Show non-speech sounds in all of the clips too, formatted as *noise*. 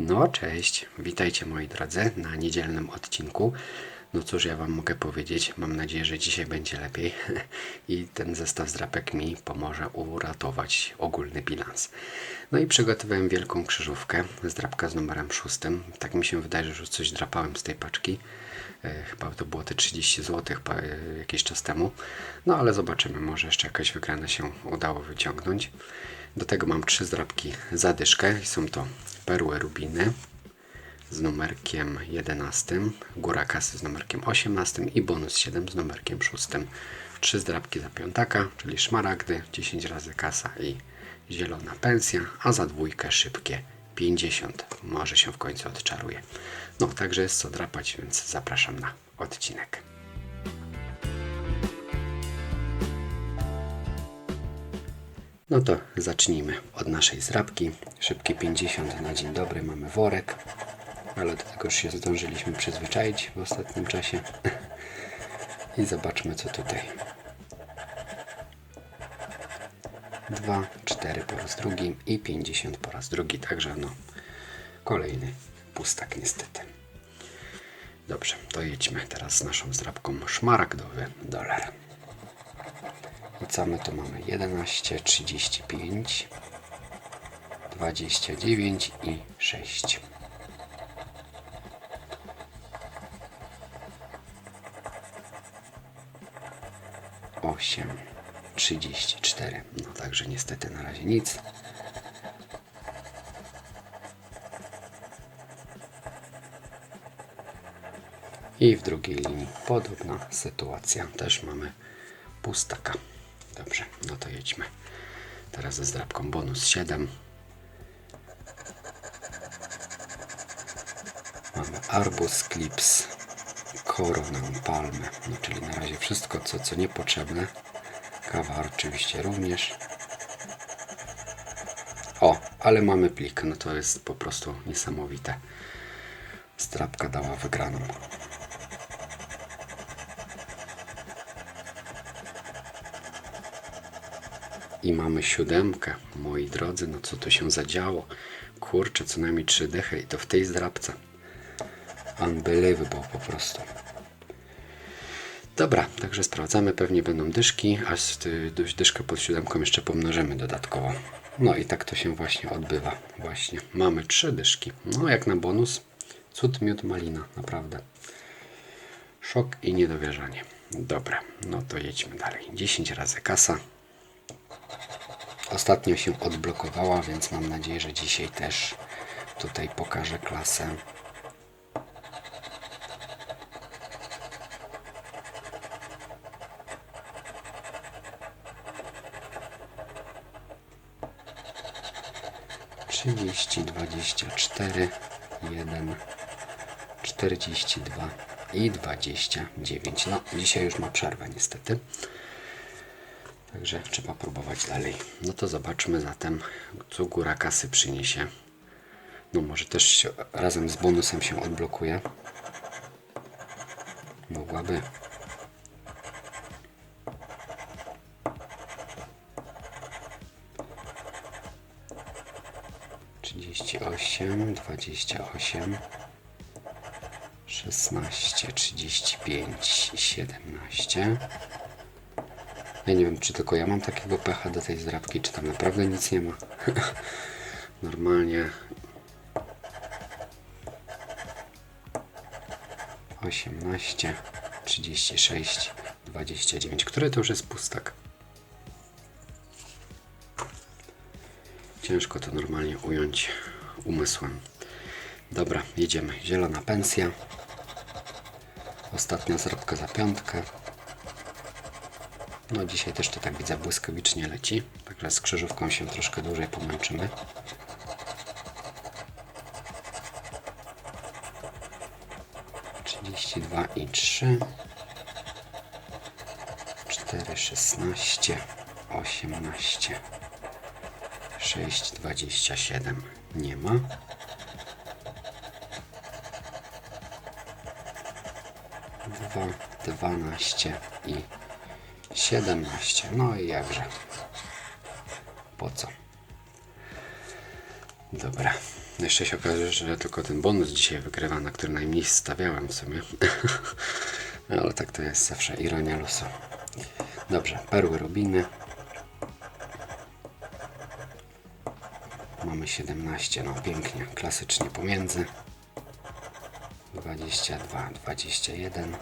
No, cześć, witajcie moi drodzy na niedzielnym odcinku. No cóż, ja Wam mogę powiedzieć, mam nadzieję, że dzisiaj będzie lepiej *laughs* i ten zestaw zdrapek mi pomoże uratować ogólny bilans. No i przygotowałem wielką krzyżówkę, zdrapka z numerem 6. Tak mi się wydaje, że już coś drapałem z tej paczki. E, Chyba to było te 30 zł jakiś czas temu. No ale zobaczymy, może jeszcze jakaś wygrana się udało wyciągnąć. Do tego mam trzy zdrapki zadyszkę i są to perły rubiny z numerkiem 11, góra kasy z numerkiem 18 i bonus 7 z numerkiem 6. Trzy zdrapki za piątaka, czyli szmaragdy, 10 razy kasa i zielona pensja, a za dwójkę szybkie 50. Może się w końcu odczaruje. No, także jest co drapać, więc zapraszam na odcinek. No to zacznijmy od naszej zrabki. Szybkie 50 na dzień dobry, mamy worek, ale do tego już się zdążyliśmy przyzwyczaić w ostatnim czasie. *laughs* I zobaczmy co tutaj. 2, 4 po raz drugi i 50 po raz drugi, także no kolejny pustak niestety. Dobrze, to jedźmy teraz z naszą zdrabką szmaragdowy dolar. Wracamy, to mamy 11, 35, 29 i 6. Osiem, trzydzieści cztery. No także niestety na razie nic. I w drugiej linii podobna sytuacja. Też mamy pustaka. Dobrze, no to jedźmy. Teraz ze zdrabką bonus 7. Mamy arbus, clips, koronę, palmę. No czyli na razie wszystko, co, co niepotrzebne. Kawa oczywiście również. O, ale mamy plik. No to jest po prostu niesamowite. Strapka dała wygraną. I mamy siódemkę. Moi drodzy, no co tu się zadziało? Kurczę, co najmniej trzy dychy i to w tej zdrabce. Unbelievable po prostu. Dobra, także sprawdzamy. Pewnie będą dyszki, a dość dyszkę pod siódemką jeszcze pomnożymy dodatkowo. No i tak to się właśnie odbywa. Właśnie. Mamy trzy dyszki. No jak na bonus. Cud, miód, malina. Naprawdę. Szok i niedowierzanie. Dobra, no to jedźmy dalej. 10 razy kasa. Ostatnio się odblokowała, więc mam nadzieję, że dzisiaj też tutaj pokażę klasę. Trzydzieści, dwadzieścia cztery, jeden, czterdzieści dwa i dwadzieścia dziewięć. No, dzisiaj już ma przerwę niestety. Także trzeba próbować dalej. No to zobaczmy zatem, co góra kasy przyniesie. No może też się, razem z bonusem się odblokuje. Mogłaby. Trzydzieści osiem, dwadzieścia osiem, szesnaście, trzydzieści pięć, siedemnaście. Ja nie wiem, czy tylko ja mam takiego pecha do tej zdrabki, czy tam naprawdę nic nie ma. *laughs* Normalnie. 18, 36, 29. Który to już jest pustak? Ciężko to normalnie ująć umysłem. Dobra, jedziemy. Zielona pensja. Ostatnia zrabka za piątkę. No dzisiaj też to tak widzę błyskawicznie leci. Także z krzyżówką się troszkę dłużej pomęczymy. Trzydzieści dwa i trzy. Cztery, szesnaście, osiemnaście, sześć, dwadzieścia siedem. Nie ma. Dwa, dwanaście i 17. No i jakże. Po co? Dobra. No jeszcze się okaże, że tylko ten bonus dzisiaj wygrywa, na który najmniej stawiałem w sumie. *laughs* Ale tak to jest zawsze ironia losu. Dobrze, perły robiny. Mamy 17, no pięknie, klasycznie pomiędzy. 22, 21.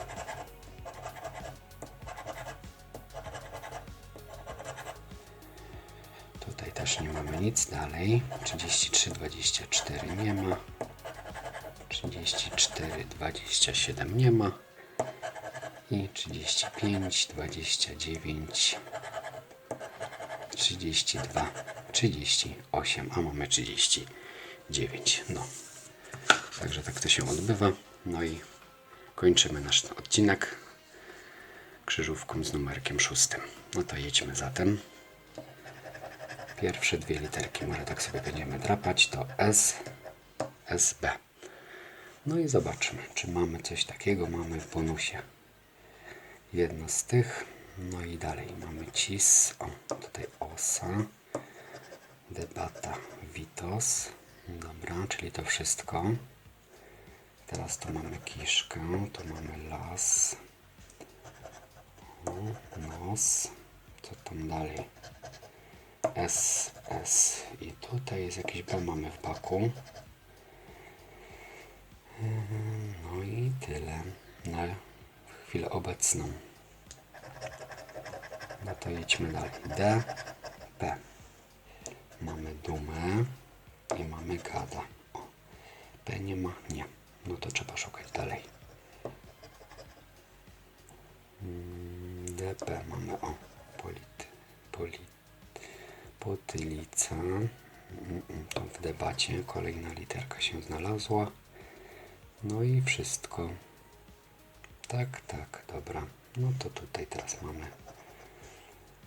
też nie mamy nic dalej. 33, 24 nie ma. 34, 27 nie ma. I 35, 29, 32, 38, a mamy 39. No. Także tak to się odbywa. No i kończymy nasz odcinek krzyżówką z numerkiem szóstym. No to jedźmy zatem. Pierwsze dwie literki, może tak sobie będziemy drapać, to S, SB. No i zobaczmy, czy mamy coś takiego, mamy w bonusie. Jedno z tych, no i dalej mamy CIS, o, tutaj OSA, debata Vitos, dobra, czyli to wszystko. Teraz tu mamy kiszkę, tu mamy las, o, nos, co tam dalej? S, S i tutaj jest jakiś B mamy w baku. Mhm, No i tyle na chwilę obecną. No to idźmy dalej. D, P. Mamy dumę i mamy gada. O, P nie ma? Nie. No to trzeba szukać dalej. Mm, DP mamy o polit, polit, potylica. To w debacie kolejna literka się znalazła. No i wszystko. Tak, tak, dobra. No to tutaj teraz mamy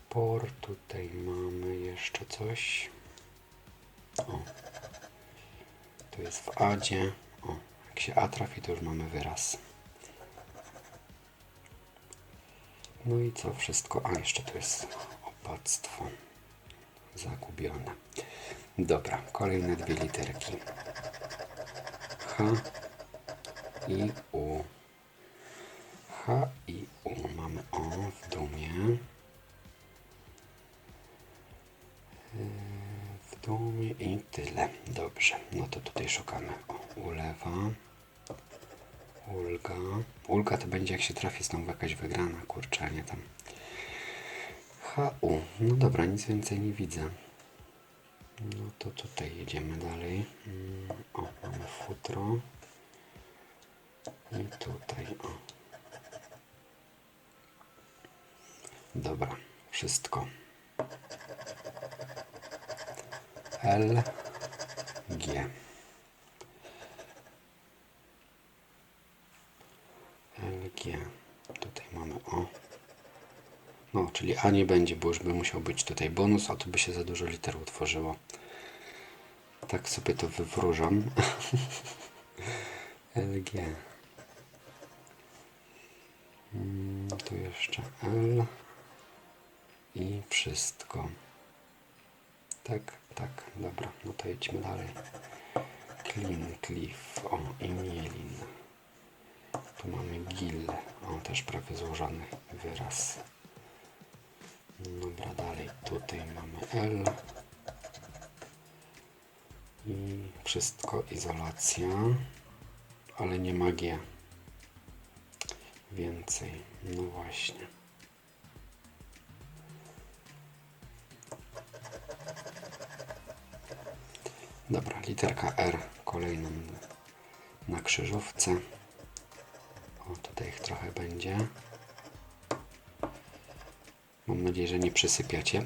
por, tutaj mamy jeszcze coś. O, to jest w adzie. O, jak się A trafi, to już mamy wyraz. No i co, wszystko. A, jeszcze tu jest opactwo zagubione. Dobra, kolejne dwie literki. H i U. H i U. Mamy O w dumie. W dumie i tyle. Dobrze. No to tutaj szukamy. O, ulewa. Ulga. Ulga to będzie jak się trafi znowu jakaś wygrana, kurczę, nie tam. HU. No dobra, nic więcej nie widzę. No to tutaj jedziemy dalej. Mm, O, mamy futro. I tutaj, o. Dobra, wszystko. L, G. LG. Tutaj mamy O. No, czyli A nie będzie, bo już by musiał być tutaj bonus, a tu by się za dużo liter utworzyło. Tak sobie to wywróżam. *laughs* LG. Mm, Tu jeszcze L. I wszystko. Tak, tak, dobra, no to jedźmy dalej. Clean, Cliff, o i Mielin. Tu mamy Gil, o też prawie złożony wyraz. Dobra, dalej, tutaj mamy L. I wszystko izolacja, ale nie magia. Więcej, no właśnie. Dobra, literka R kolejną na krzyżówce. O, tutaj ich trochę będzie. Mam nadzieję, że nie przysypiacie.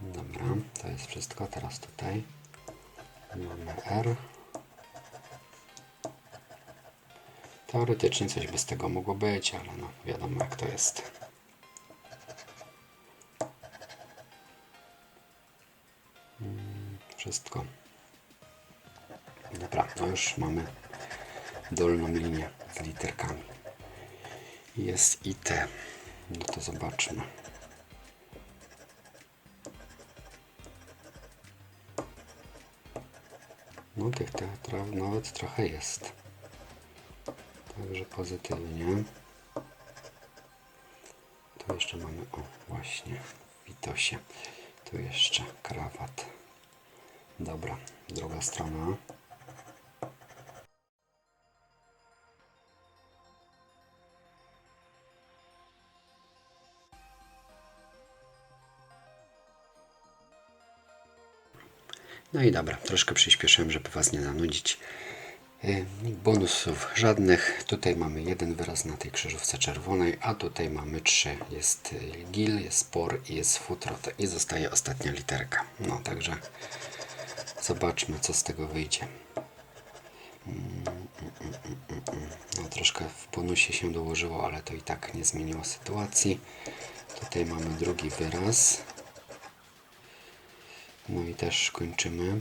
Dobra, to jest wszystko. Teraz tutaj mamy R. Teoretycznie coś by z tego mogło być, ale no wiadomo jak to jest. Mm, Wszystko. Dobra, już mamy dolną linię z literkami. Jest i T. No to zobaczmy. No tych te, tra- nawet trochę jest. Także pozytywnie. Tu jeszcze mamy, o właśnie, Witosie. Tu jeszcze krawat. Dobra, druga strona. No i dobra, troszkę przyspieszyłem, żeby Was nie zanudzić. Y, Bonusów żadnych. Tutaj mamy jeden wyraz na tej krzyżówce czerwonej, a tutaj mamy trzy. Jest y, gil, jest spor i jest futro. I zostaje ostatnia literka. No także zobaczmy, co z tego wyjdzie. No, troszkę w bonusie się dołożyło, ale to i tak nie zmieniło sytuacji. Tutaj mamy drugi wyraz. No i też kończymy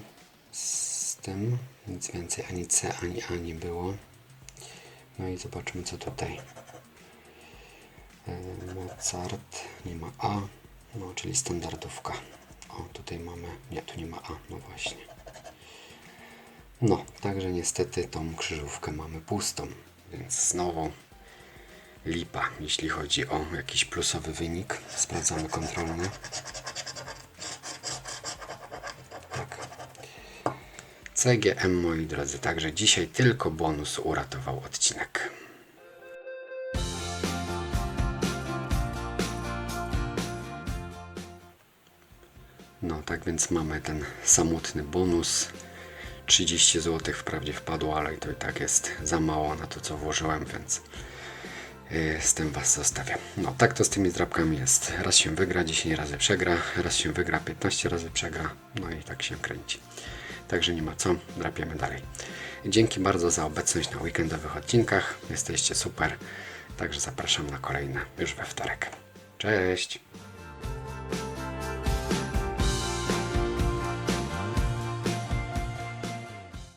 z tym. Nic więcej ani C, ani A nie było. No i zobaczmy co tutaj. E, Mozart, nie ma A, no czyli standardówka. O, tutaj mamy, nie, tu nie ma A, no właśnie. No, także niestety tą krzyżówkę mamy pustą, więc znowu lipa, jeśli chodzi o jakiś plusowy wynik. Sprawdzamy kontrolne. CGM, moi drodzy, także dzisiaj tylko bonus uratował odcinek. No, tak więc mamy ten samotny bonus. 30 zł wprawdzie wpadło, ale to i tak jest za mało na to, co włożyłem, więc yy, z tym Was zostawiam. No, tak to z tymi drapkami jest. Raz się wygra, 10 razy przegra, raz się wygra, 15 razy przegra, no i tak się kręci. Także nie ma co, drapiemy dalej. Dzięki bardzo za obecność na weekendowych odcinkach. Jesteście super. Także zapraszam na kolejne już we wtorek. Cześć!